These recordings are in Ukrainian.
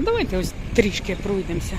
Давайте ось трішки пройдемося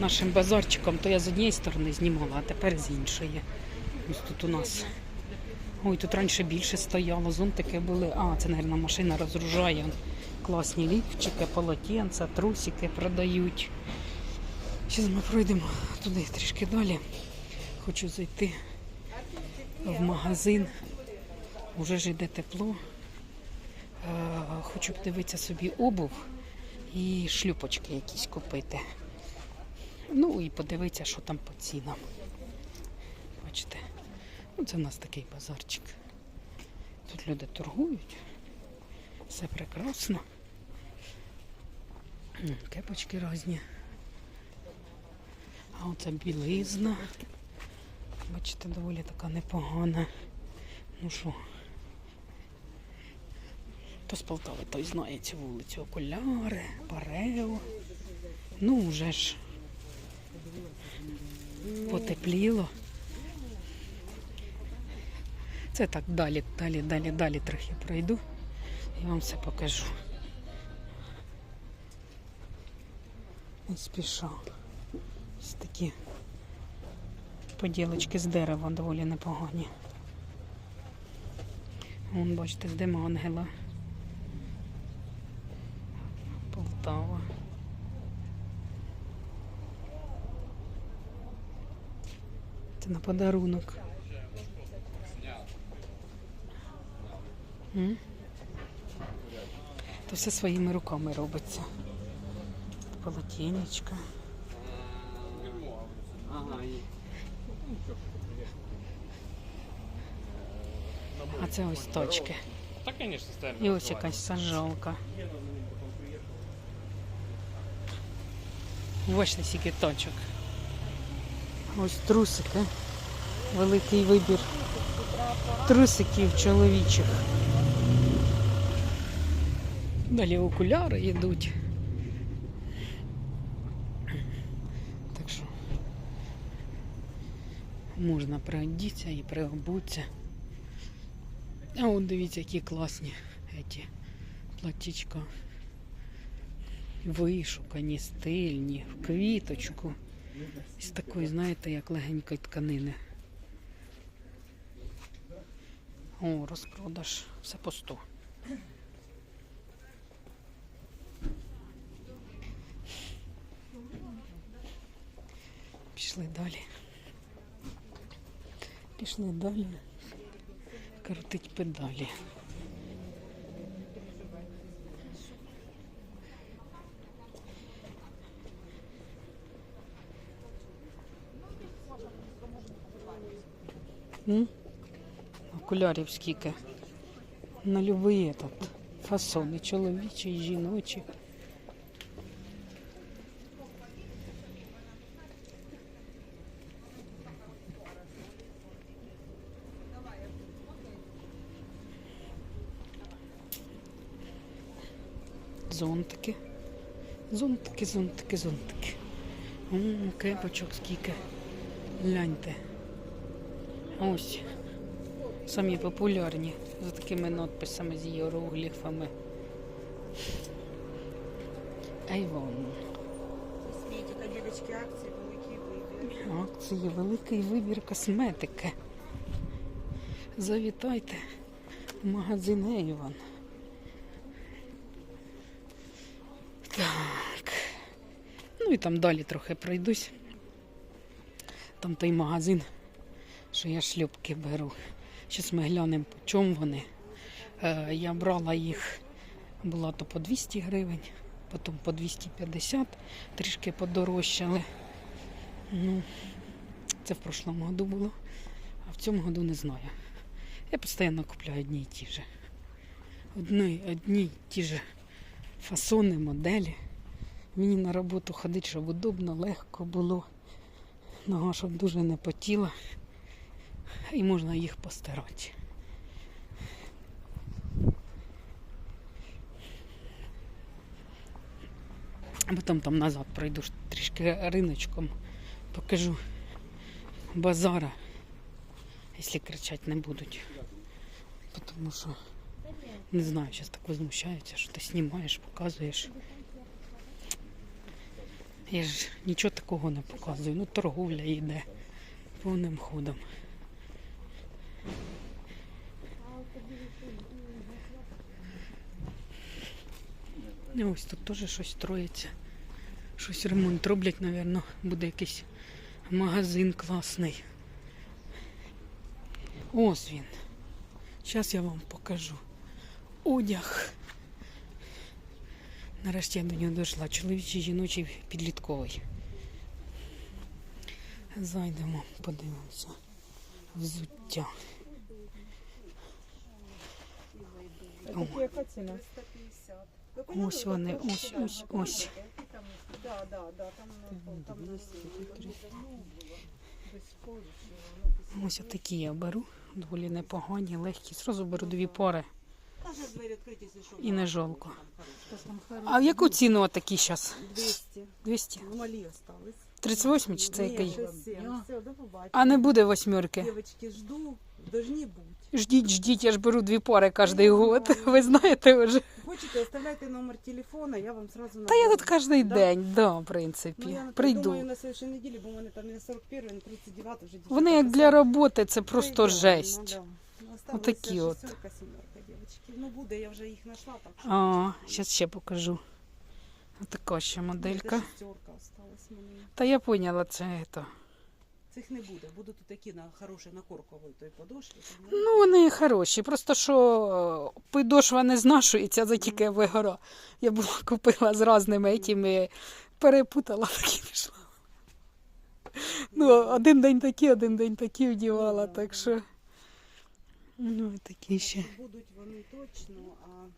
нашим базарчиком. То я з однієї сторони знімала, а тепер з іншої. Ось тут у нас. Ой, тут раніше більше стояло, зонтики були. А, це, мабуть, машина розгружає. Класні лівчики, полотенця, трусики продають. Зараз ми пройдемо туди трішки далі. Хочу зайти в магазин. Уже ж йде тепло. Е, Хочу подивитися собі обув і шлюпочки якісь купити. Ну і подивитися, що там по цінам. Бачите, ну це в нас такий базарчик. Тут люди торгують. Все прекрасно. Кепочки різні. А оце білизна. Бачите, доволі така непогана. Ну що, хто з Полтави, той знає цю вулицю. Окуляри, парео. Ну, вже ж потепліло. Це так далі, далі, далі, далі трохи пройду і вам все покажу. Не спіша. Ось такі поділочки з дерева доволі непогані. Вон, бачите, з Демангела. Полтава. Це на подарунок. М? То все своїми руками робиться. Полотенечка. А це ось точки. І ось якась сажалка. Бачите, скільки точок. Ось трусики. Великий вибір трусиків чоловічих. Далі окуляри йдуть. Так що можна приодітися і приобутися. А от дивіться, які класні эти платічка. Вишукані, стильні, в квіточку. З такої, знаєте, як легенької тканини. О, розпродаж. Все по 100. Пішли далі. Пішли далі. Крутить педалі. Окулярів скільки. На любий этот фасон, і чоловічий, і жіночий. Зонтики. Зонтики, зонтики, зонтики. Кепочок скільки. Гляньте. Ось. Самі популярні за такими надписами з іерогліфами. Айвон. Косметика, діточки, акції, великий вибір. Акції, великий вибір косметики. Завітайте в магазин Ейвон. Так. Ну і там далі трохи пройдусь. Там той магазин, що я шлюпки беру. Зараз ми глянемо, по чому вони. Е, я брала їх, була то по 200 гривень, потім по 250, трішки подорожчали. Ну, це в прошлому году було, а в цьому году не знаю. Я постійно купляю одні й ті ж. Одні, одні й ті ж фасони, моделі. Мені на роботу ходити, щоб удобно, легко було. Нога, щоб дуже не потіла. І можна їх постирати. Потім там назад пройду трішки риночком, покажу базара, якщо кричати не будуть. Тому що не знаю, зараз так возмущаються, що ти знімаєш, показуєш. Я ж нічого такого не показую. Ну, торговля йде повним ходом. І ось тут теж щось строїться. Щось ремонт роблять, напевно, буде якийсь магазин класний. Ось він. Зараз я вам покажу. Одяг. Нарешті я до нього дійшла. Чоловічий, жіночий, підлітковий. Зайдемо, подивимося. Взуття. Такі яка ціна? 350. Ось вони, ось, ось, ось. Да, да, да, там, там, без полісу, воно Ось отакі я беру. Доволі непогані, легкі. Зразу беру дві пори і не жалко. А в яку ціну отакі зараз? 200. 200? Ну, малі остались. 38 чи це який? 67. Все, до побачення. А не буде восьмерки. Дівчатки, жду, должні бути. Ждіть, ждіть, я ж беру дві пори кожен год. Ви знаєте вже. Хочете, оставляйте номер телефона, я вам сразу Та я тут кожен Да? день, да, в Ну, принципі. я Прийду. думаю, на следующей неділі, бо в мене там не 41, не 39, вже дівчата Вони як для роботи, це просто й жесть. ну, да. Ну, Отакі от. шестерка, сімерка, дівчатки. Ну буде, я вже їх знайшла, так що. А, зараз ще покажу. Така ще моделька. це. Та я поняла, це. То. Цих не буде, будуть такі на хороші, на корковій той подошві. там, Ну, вони хороші. Просто що е, підошва не знашується, це тільки вигора. Я була купила з різними етими, перепутала такі пішла. Ну, один день такі, один день такі вдівала, так що. Ну, і такі ще. Будуть вони точно, а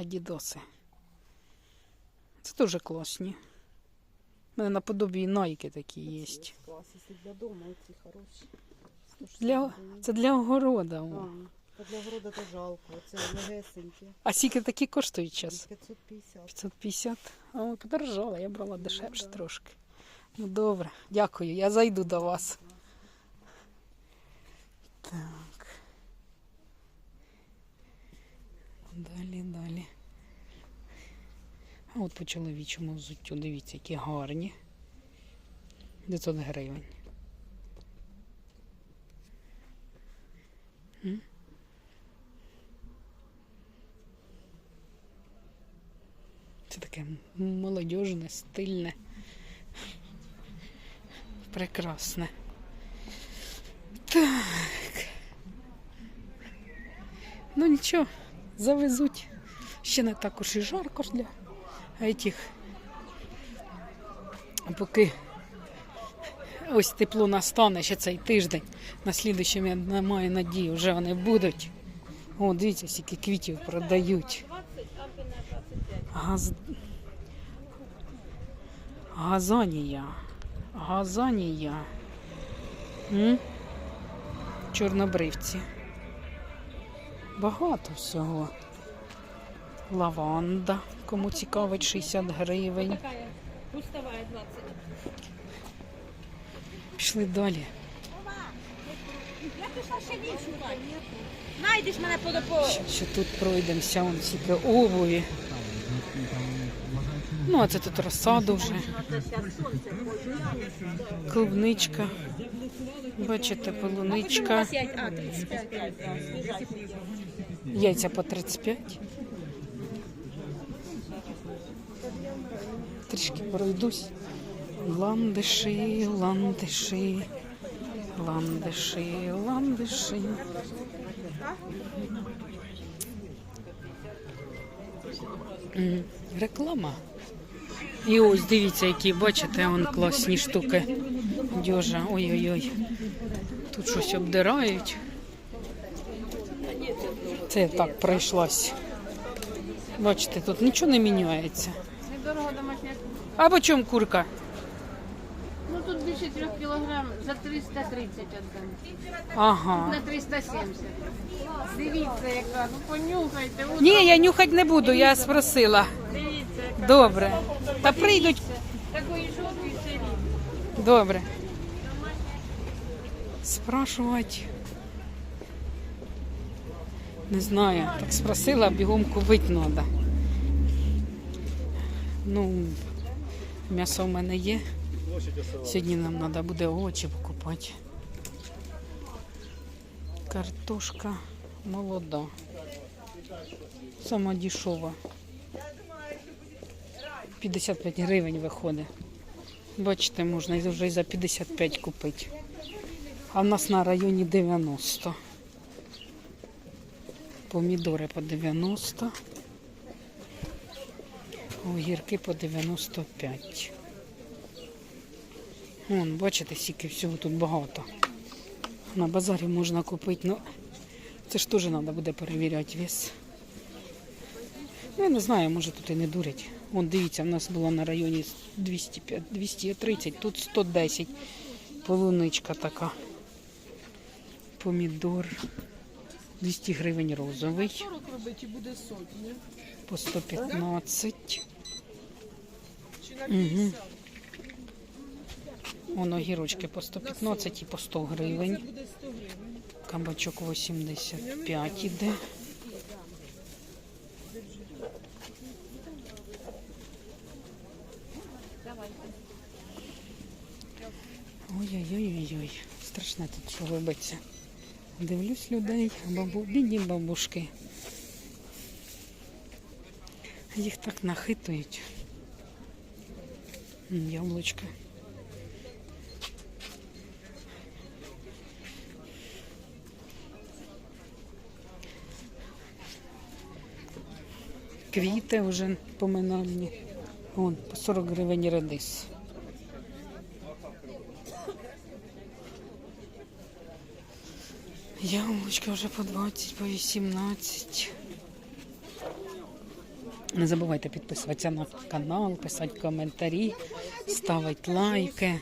Адідоси. Це дуже класні. У мене наподобі найки такі є. для дому, оці хороші. Для, це для огорода. о. А, для города то жалко, це легесенькі. А скільки такі коштують зараз? 550. 550. А, подорожала, я брала дешевше да. трошки. Ну добре, дякую. Я зайду до вас. Так. Далі, далі. А от по чоловічому взуттю, дивіться, які гарні. 900 гривень. Це таке молодіжне, стильне. Прекрасне. Так. Ну нічого, завезуть. Ще не також і жарко для этих. Поки ось тепло настане ще цей тиждень. На слідущому я не маю надії, вже вони будуть. О, дивіться, скільки квітів продають. Газ... Газанія. Газанія. М? Чорнобривці. Багато всього. Лаванда. Кому цікавить 60 гривень. Пустовая 20. Пішли далі. Я пішла ще більше шукати. Найдеш мене по допо. Ще, ще тут пройдемося, вон стільки обуві. Ну, а це тут розсаду вже. Клубничка. Бачите, полуничка. Яйця по 35. Трішки пройдусь. Ландиші, ландиші, ландиші, ландиші. Реклама. І ось дивіться, які бачите, вон класні штуки. Дьожа. Ой-ой-ой. Тут щось обдирають. Це так пройшлась. Бачите, тут нічого не міняється. Недорого домашня. А по чому курка? Ну тут більше 3 кілограм за 330 віддам. Ага. На 370. Дивіться, яка. Ну понюхайте. От Ні, я нюхати не буду, я спросила. Дивіться, яка. Добре. Та прийдуть. Такої жовтої все. Добре. Спрашувати. Не знаю. Так спросила, бігом купити треба. Ну, м'ясо в мене є. Сьогодні нам треба буде овочі покупати. Картошка молода. Сама дешева. 55 гривень виходить. Бачите, можна вже і за 55 купити. А в нас на районі 90. Помідори по 90. Огірки по 95. Вон, бачите, скільки всього тут багато. На базарі можна купити, ну це ж теж треба буде перевіряти вес. Ну, я не знаю, може тут і не дурять. Вон, дивіться, в нас було на районі 205, 230, тут 110. Полуничка така. Помідор. 200 гривень розовий. 40 робити буде сотні. По 115. Угу. Воно гірочки по 115 і по 100 гривень. буде 100 гривень. Кабачок 85 іде. Ой-ой-ой-ой-ой. Страшне тут що робиться. Дивлюсь людей, бабу, бідні бабушки. Їх так нахитують. М, Яблучка. Квіти вже поминальні. Вон, по 40 гривень редис. Яблучка вже по 20, по 18. Не забувайте підписуватися на канал, писати коментарі, ставити лайки.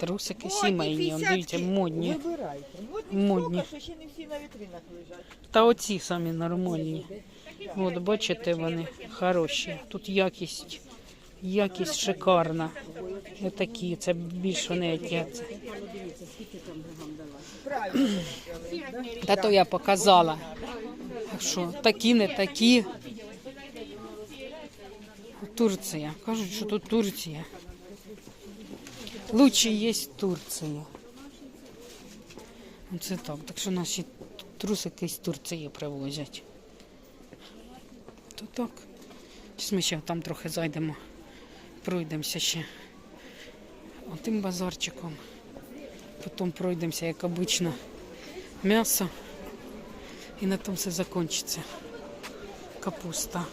Трусики сімейні, он, дивіться, модні. Модні. Та оці самі нормальні. От бачите, вони хороші. Тут якість, якість шикарна. Не такі, це більш вони які. Та то я показала. Що такі, не такі. Турція. Кажуть, що тут Турція. Лучше є Турція. Це так. Так що наші трусики з Турції привозять. То так. Зараз ми ще там трохи зайдемо. Пройдемося ще отим базарчиком. Потім пройдемося, як обично, м'ясо. І на тому все закінчиться. Капуста.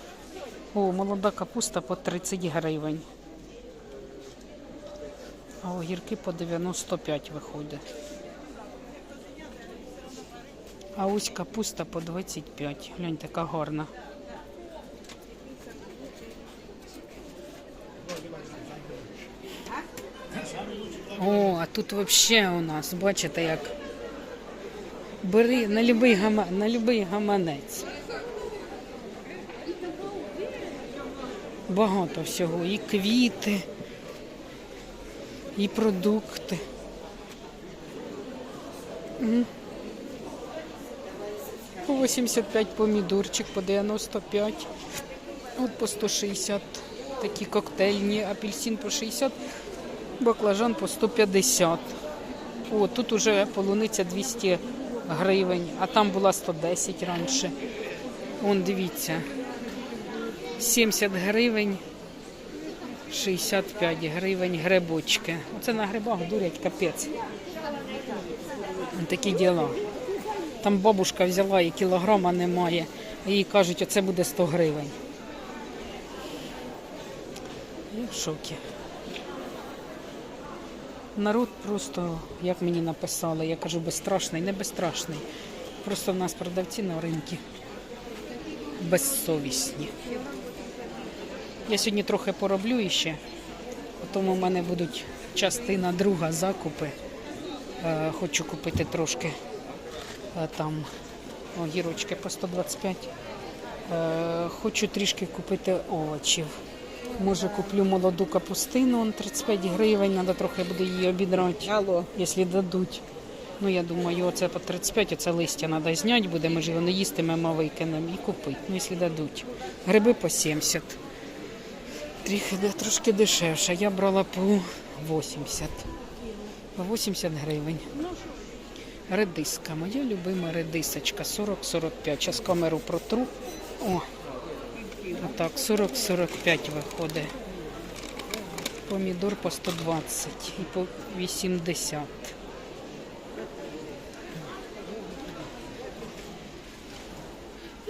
О, молода капуста по 30 гривень. А огірки по 95 виходить. А ось капуста по 25. Глянь, така гарна. О, а тут взагалі у нас, бачите, як бери на любий, гама, гаманець. Багато всього. І квіти, і продукти. По 85 помідорчик, по 95. От по 160 такі коктейльні, апельсин по 60, баклажан по 150. О, тут уже полуниця 200 гривень, а там була 110 раніше. Вон, дивіться. 70 гривень, 65 гривень грибочки. Оце на грибах дурять капець. Такі діла. Там бабушка взяла і кілограма немає. Їй кажуть, оце буде 100 гривень. Я в шокі. Народ просто, як мені написали, я кажу, безстрашний, не безстрашний. Просто в нас продавці на ринку безсовісні. Я сьогодні трохи пороблю іще, потім у мене будуть частина друга закупи. Е, хочу купити трошки е, там огірочки по 125. Е, хочу трішки купити овочів. Може куплю молоду капустину, он 35 гривень, треба трохи буде її обідрати, Алло. якщо дадуть. Ну, я думаю, оце по 35, оце листя треба зняти, буде, ми ж його не їстимемо, викинемо і купити, ну, якщо дадуть. Гриби по 70. Трохи, трошки дешевше. Я брала по 80. По 80 гривень. Редиска. Моя любима редисочка. 40-45. Зараз камеру протру. О, отак, 40-45 виходить. Помідор по 120 і по 80.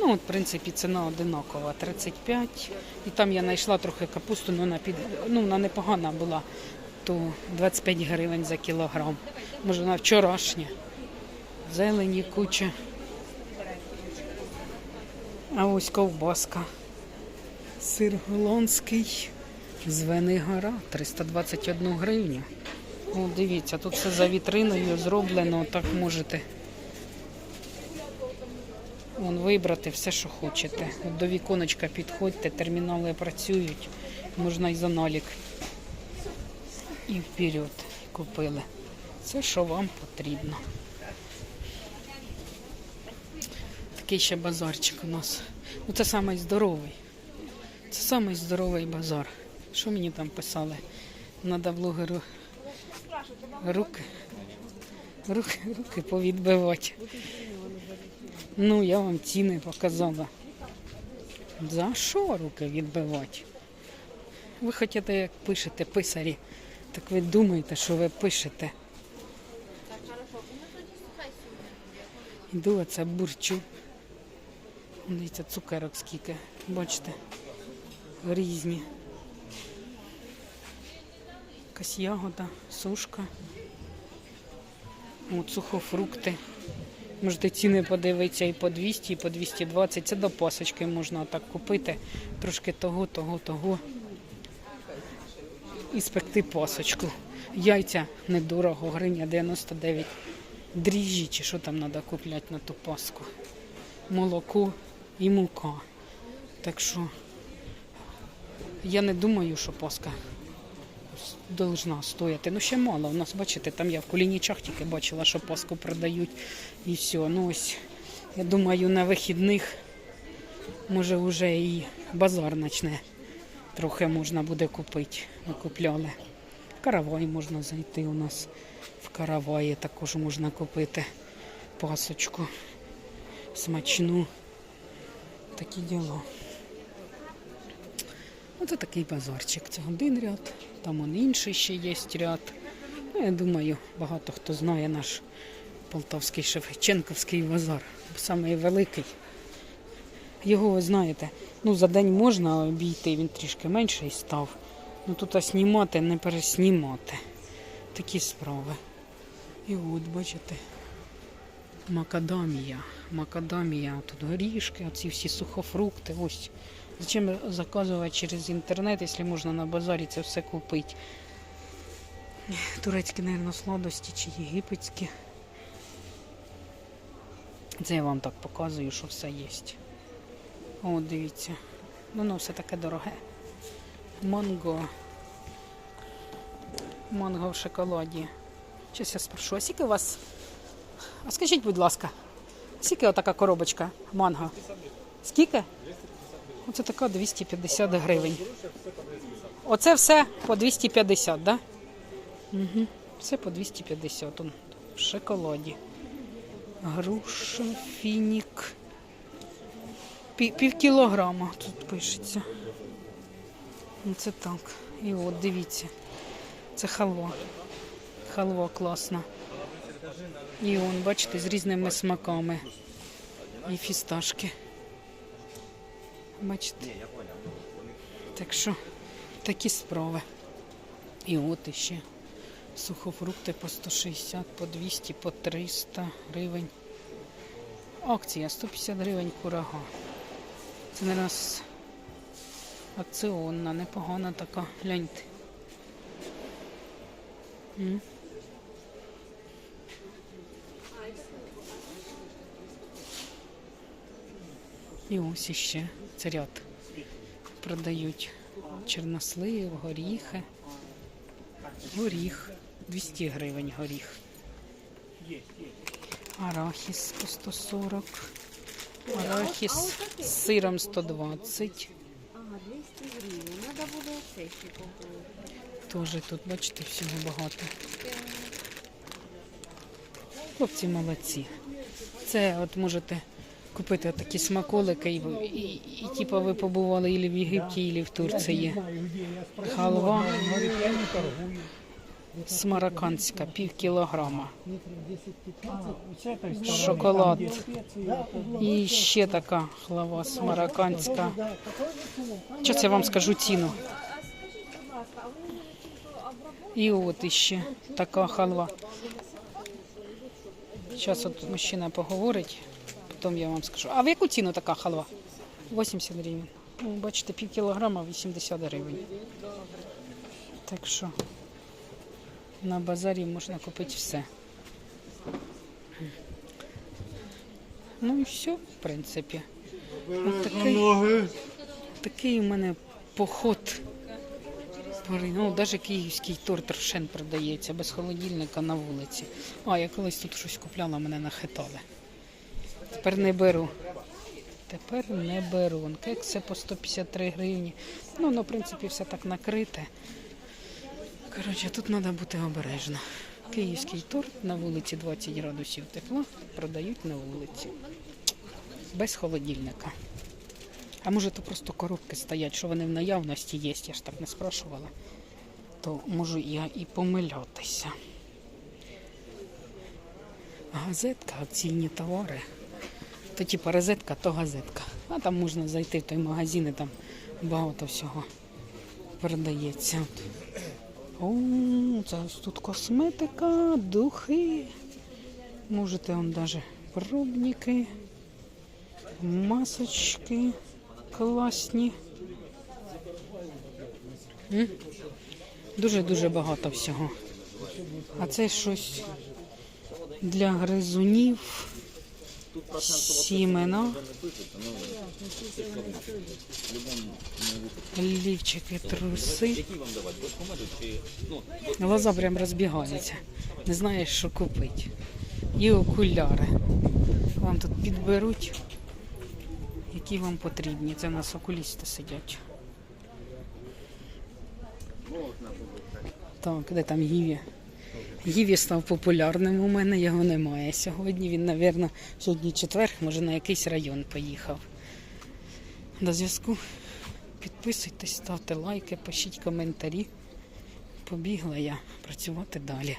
Ну, в принципі, ціна одинакова 35. І там я знайшла трохи капусту, ну вона під ну вона непогана була, то 25 гривень за кілограм. Може, вона вчорашня. Зелені куча. А ось ковбаска. Сир голландський з Венигора 321 гривню. О, дивіться, тут все за вітриною зроблено, так можете Вон, вибрати все, що хочете. От до віконечка підходьте, термінали працюють, можна і за налік. І вперед купили. Все, що вам потрібно. Такий ще базарчик у нас. Ну це самий. Це самий базар. Що мені там писали? Надо блогеру руки, руки, руки повідбивати. Ну, я вам ціни показала. За що руки відбивати? Ви хочете, як пишете, писарі, так ви думаєте, що ви пишете. Іду, оце бурчу. Дивіться, цукерок скільки. Бачите, різні. Якась ягода, сушка. От сухофрукти. Можете ціни подивитися і по 200, і по 220. Це до пасочки можна так купити. Трошки того, того, того. І спекти пасочку. Яйця недорого, гривня 99. Дріжджі чи що там треба купляти на ту паску. Молоко і мука. Так що я не думаю, що паска должна стояти. Ну ще мало. У нас, бачите, там я в Кулінічах тільки бачила, що паску продають і все. Ну ось, я думаю, на вихідних може вже і базар почне. Трохи можна буде купити. Ми купляли. Каравай можна зайти у нас. В караваї також можна купити пасочку смачну. Такі діла. Оце такий базарчик. Це один ряд, там он інший ще є ряд. Ну, я думаю, багато хто знає наш полтавський Шевченківський базар. Самий великий. Його ви знаєте, ну за день можна обійти, він трішки менший став. Ну тут а знімати, не переснімати. Такі справи. І от, бачите, макадамія. Макадамія, тут горішки, оці всі сухофрукти. Ось. Зачем заказувати через інтернет, якщо можна на базарі це все купити? Турецькі, мабуть, сладості чи єгипетські. Це я вам так показую, що все є. О, дивіться. Ну, Воно все таке дороге. Манго. Манго в шоколаді. Щось я спрошу, а скільки у вас? А скажіть, будь ласка, скільки отака коробочка манго? Скільки? Оце така 250 гривень. Оце все по 250, так? Да? Угу. Все по 250. Он в шоколаді. Груша, фінік. Пів, кілограма тут пишеться. Оце так. І от, дивіться. Це халва. Халва класна. І он, бачите, з різними смаками. І фісташки. Бачите? Так що такі справи. І от іще сухофрукти по 160, по 200, по 300 гривень. Акція 150 гривень курага. Це не раз акціонна, непогана така. Гляньте. М. І ось іще це. Продають чорнослив, горіхи. Горіх. 200 гривень горіх. Арахіс по 140. Арахіс з сиром 120. Ага, 200 гривень. Надо буду цей ще. Теж тут, бачите, всього багато. Хлопці молодці. Це от можете купити такі смаколики, і, і, і, типу ви побували і в Єгипті, і в Турції. Халва смараканська, пів кілограма. Шоколад. І ще така халва смараканська. Зараз я вам скажу ціну. І от іще така халва. Зараз от мужчина поговорить, потім я вам скажу. А в яку ціну така халва? 80 гривень. Ну, бачите, пів кілограма 80 гривень. Так що на базарі можна купити все. Ну і все, в принципі. От такий, такий у мене поход. Ну, навіть київський торт Рошен продається без холодильника на вулиці. А, я колись тут щось купляла, мене нахитали. Тепер не беру. Тепер не беру. Вон Кекси по 153 гривні. Ну, ну, в принципі, все так накрите. Коротше, тут треба бути обережно. Київський торт на вулиці 20 градусів тепла продають на вулиці. Без холодильника. А може то просто коробки стоять, що вони в наявності є, я ж так не спрашувала. То можу я і помилятися. Газетка, акційні товари. То типа розетка, то газетка. А там можна зайти в той магазин і там багато всього продається. О, це тут косметика, духи. Можете он даже пробники, масочки класні. Дуже-дуже багато всього. А це щось для гризунів, сімена, лівчики, труси. Глаза прям розбігаються. Не знаєш, що купити. І окуляри. Вам тут підберуть, які вам потрібні. Це у нас окулісти сидять. Так, де там Гіві? Гіві став популярним у мене, його немає сьогодні. Він, мабуть, сьогодні четвер, може на якийсь район поїхав. До зв'язку. Підписуйтесь, ставте лайки, пишіть коментарі. Побігла я працювати далі.